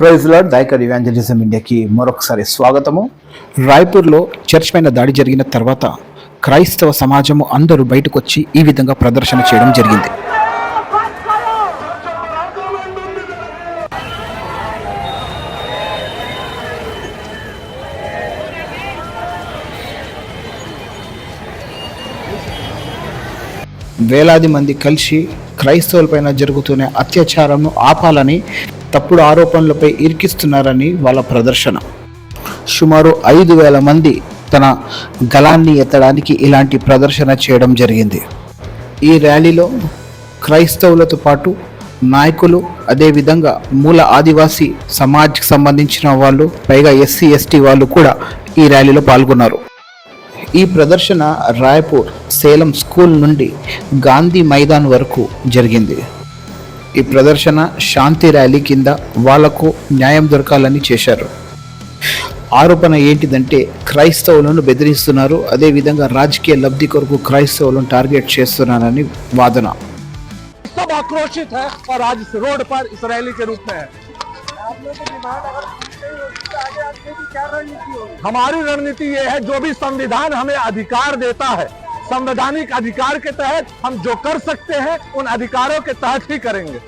Praise lord దైకర్ evangelism ఇండియాకి మరొకసారి స్వాగతము. రాయ్పూర్లో church పైన దాడి జరిగిన తర్వాత క్రైస్తవ సమాజము అందరూ బయటకు వచ్చి ఈ విధంగా ప్రదర్శన చేయడం జరిగింది. వేలాది మంది కలిసి క్రైస్తవులపైన జరుగుతున్న అత్యాచారము ఆపాలని తప్పుడు ఆరోపణలపై ఇరికిస్తున్నారని వాళ్ళ ప్రదర్శన. సుమారు ఐదు వేల మంది తన గలాన్ని ఎత్తడానికి ఇలాంటి ప్రదర్శన చేయడం జరిగింది. ఈ ర్యాలీలో క్రైస్తవులతో పాటు నాయకులు అదేవిధంగా మూల ఆదివాసీ సమాజ్కి సంబంధించిన వాళ్ళు పైగా ఎస్సీ ఎస్టీ వాళ్ళు కూడా ఈ ర్యాలీలో పాల్గొన్నారు. ఈ ప్రదర్శన రాయపూర్ సేలం స్కూల్ నుండి గాంధీ మైదాన్ వరకు జరిగింది. ఈ ప్రదర్శన శాంతి ర్యాలీ కింద వాళ్లకు న్యాయం దొరకాలని చేశారు ఆరోపణ ఏంటిదంటే క్రైస్తవులను బెదిరిస్తున్నారు అదేవిధంగా రాజకీయ లబ్ధి కొరకు క్రైస్తవులను టార్గెట్ చేస్తున్నారని వాదన सब आक्रोशित है और आज इस रोड पर इस रैली के रूप में है हमारी रणनीति ये है जो भी संविधान हमें अधिकार देता है संवैधानिक अधिकार के तहत हम जो कर सकते हैं उन अधिकारों के तहत ही करेंगे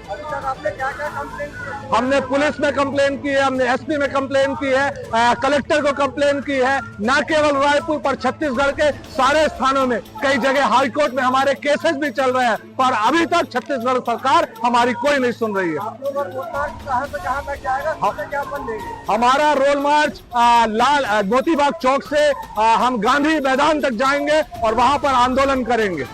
हमने पुलिस में कंप्लेन की है हमने एसपी में कंप्लेन की है अ, कलेक्टर को कंप्लेन की है न केवल रायपुर पर छत्तीसगढ़ के सारे स्थानों में कई जगह हाईकोर्ट में हमारे केसेस भी चल रहे हैं पर अभी तक छत्तीसगढ़ सरकार हमारी कोई नहीं सुन रही है। हमारा रोल मार्च अ, लाल मोतीबाग चौक से अ, हम गांधी मैदान तक जाएँगे और वहाँ पर आंदोलन करेंगे।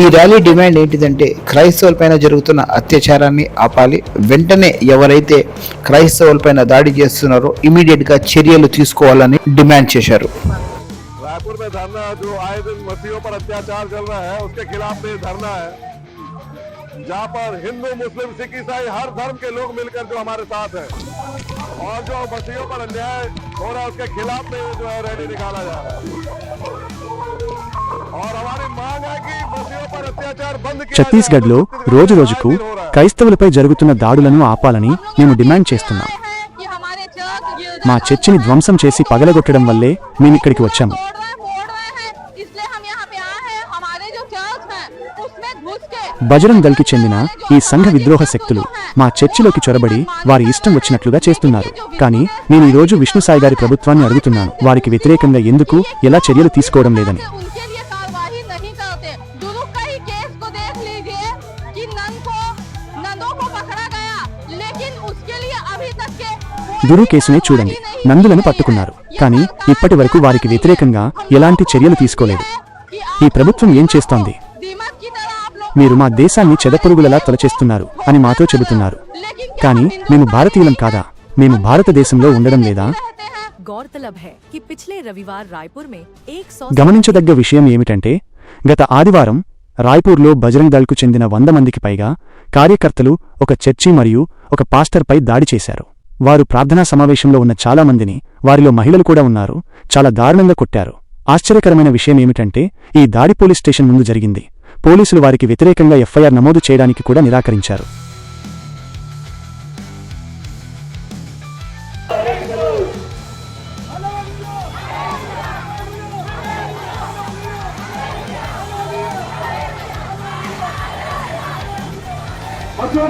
ఈ ర్యాలీ డిమాండ్ ఏంటిదంటే క్రైస్తవులపైన జరుగుతున్న అత్యాచారాన్ని ఆపాలి వెంటనే ఎవరైతే క్రైస్తవులపైన దాడి చేస్తున్నారో ఇమీడియట్ గా చర్యలు తీసుకోవాలని డిమాండ్ చేశారు रायपुर में धरना जो आए दिन मसीहों पर अत्याचार चल रहा है उसके खिलाफ में धरना है जहाँ पर हिंदू मुस्लिम सिख ईसाई हर धर्म के लोग मिलकर जो हमारे साथ हैं और जो मसीहों पर अन्याय हो रहा है उसके खिलाफ में जो है रैली निकाला जा रहा है और हमारी ఛత్తీస్గఢ్లో రోజురోజుకు క్రైస్తవులపై జరుగుతున్న దాడులను ఆపాలని మేము డిమాండ్ చేస్తున్నాం. మా చర్చిని ధ్వంసం చేసి పగలగొట్టడం వల్లే మేమిక్కడికి వచ్చాము. బజరంగ్ దల్కి చెందిన ఈ సంఘ విద్రోహ శక్తులు మా చర్చిలోకి చొరబడి వారి ఇష్టం వచ్చినట్లుగా చేస్తున్నారు. కానీ నేను ఈరోజు విష్ణు సాయి గారి ప్రభుత్వాన్ని అడుగుతున్నాను. వారికి వ్యతిరేకంగా ఎందుకు ఎలా చర్యలు తీసుకోవడం లేదని. గురు కేసునే చూడండి. నందులను పట్టుకున్నారు. కానీ ఇప్పటి వరకు వారికి వ్యతిరేకంగా ఎలాంటి చర్యలు తీసుకోలేదు. ఈ ప్రభుత్వం ఏం చేస్తోంది? మీరు మా దేశాన్ని చెదపురుగులలా తొలచేస్తున్నారు అని మాతో చెబుతున్నారు. కానీ మేము భారతీయులం కాదా? మేము భారతదేశంలో ఉండడం లేదా? గమనించదగ్గ విషయం ఏమిటంటే గత ఆదివారం రాయ్పూర్లో బజరంగ్ దళ్కు చెందిన వంద మందికి పైగా కార్యకర్తలు ఒక చర్చి మరియు ఒక పాస్టర్పై దాడి చేశారు. వారు ప్రార్థనా సమావేశంలో ఉన్న చాలా మందిని వారిలో మహిళలు కూడా ఉన్నారు చాలా దారుణంగా కొట్టారు. ఆశ్చర్యకరమైన విషయమేమిటంటే ఈ దాడి పోలీస్ స్టేషన్ ముందు జరిగింది. పోలీసులు వారికి వ్యతిరేకంగా ఎఫ్ఐఆర్ నమోదు చేయడానికి కూడా నిరాకరించారు. సో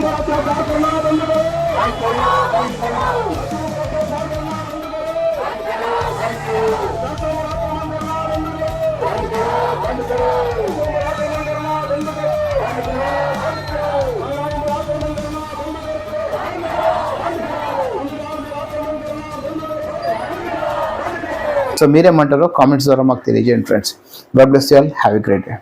మీరేమంటారో కామెంట్స్ ద్వారా మాకు తెలియజేయండి friends god bless you all have a great day